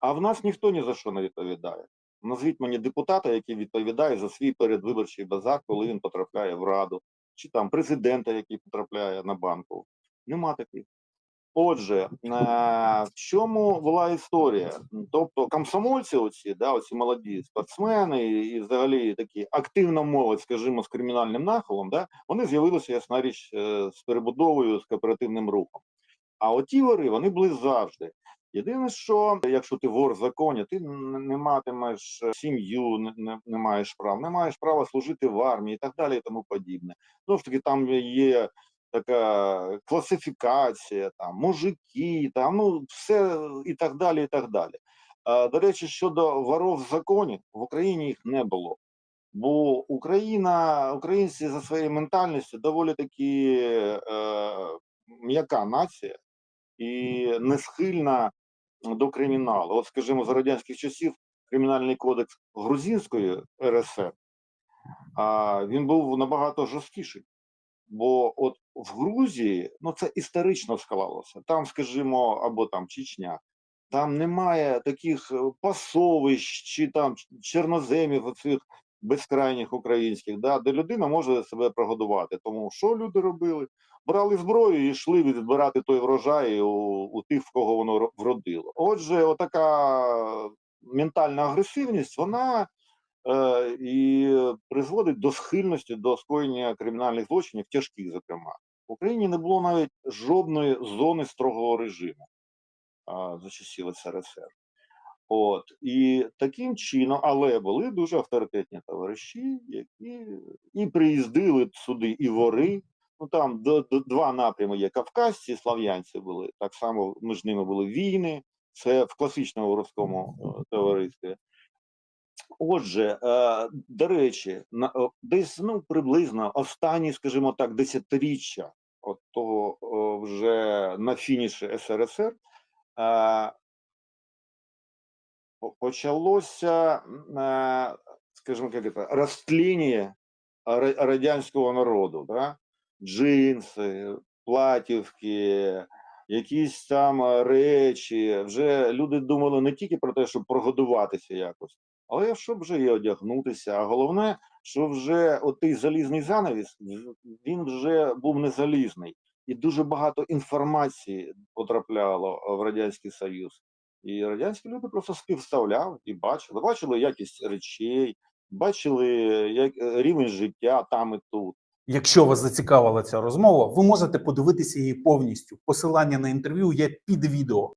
А в нас ніхто ні за що не відповідає. Назвіть мені депутата, який відповідає за свій передвиборчий базар, коли він потрапляє в раду, чи там президента, який потрапляє на банку. Нема таких. Отже, е, в чому була історія? Тобто комсомольці, оці, да, оці молоді спортсмени і, взагалі такі активна молодь, скажімо, з кримінальним нахилом, да, вони з'явилися, ясна річ, е, з перебудовою, з кооперативним рухом. А оті вори, вони були завжди. Єдине, що якщо ти вор в законі, ти не матимеш е, сім'ю, не, не, не маєш прав, не маєш права служити в армії і так далі, і тому подібне. Знову ж таки, там є така класифікація, там мужики, там ну все і так далі, і так далі. А, до речі, щодо воров в законі, в Україні їх не було. Бо Україна, українці за своєю ментальністю доволі таки е, м'яка нація і не схильна до криміналу. От, скажімо, за радянських часів кримінальний кодекс Грузинської РСР а, він був набагато жорсткіший. Бо от в Грузії, ну це історично склалося. Там, скажімо, або там Чечня, там немає таких е, пасовищ чи там чорноземів оцих безкрайніх українських, да, де людина може себе прогодувати. Тому що люди робили? Брали зброю і йшли відбирати той врожай у, у тих, в кого воно вродило. Отже, отака ментальна агресивність, вона е, і призводить до схильності до скоєння кримінальних злочинів, тяжких, зокрема. В Україні не було навіть жодної зони строгого режиму за часів СРСР. От і таким чином, але були дуже авторитетні товариші, які і приїздили сюди, і вори. Ну там до, до, два напрями є кавказці, слав'янці були. Так само між ними були війни. Це в класичному воровському е, товаристві. Отже, е, до речі, на, десь ну приблизно останні, скажімо так, десятиріччя от того о, вже на фініші СРСР е, почалося, е, скажімо, як це, розтління радянського народу, да? джинси, платівки, якісь там е, речі. Вже люди думали не тільки про те, щоб прогодуватися якось, але щоб вже і одягнутися. А головне, що вже отий залізний занавіс, він вже був не залізний. І дуже багато інформації потрапляло в Радянський Союз. І радянські люди просто співставляли і бачили. Бачили якість речей, бачили як, е, рівень життя там і тут. Якщо вас зацікавила ця розмова, ви можете подивитися її повністю. Посилання на інтерв'ю є під відео.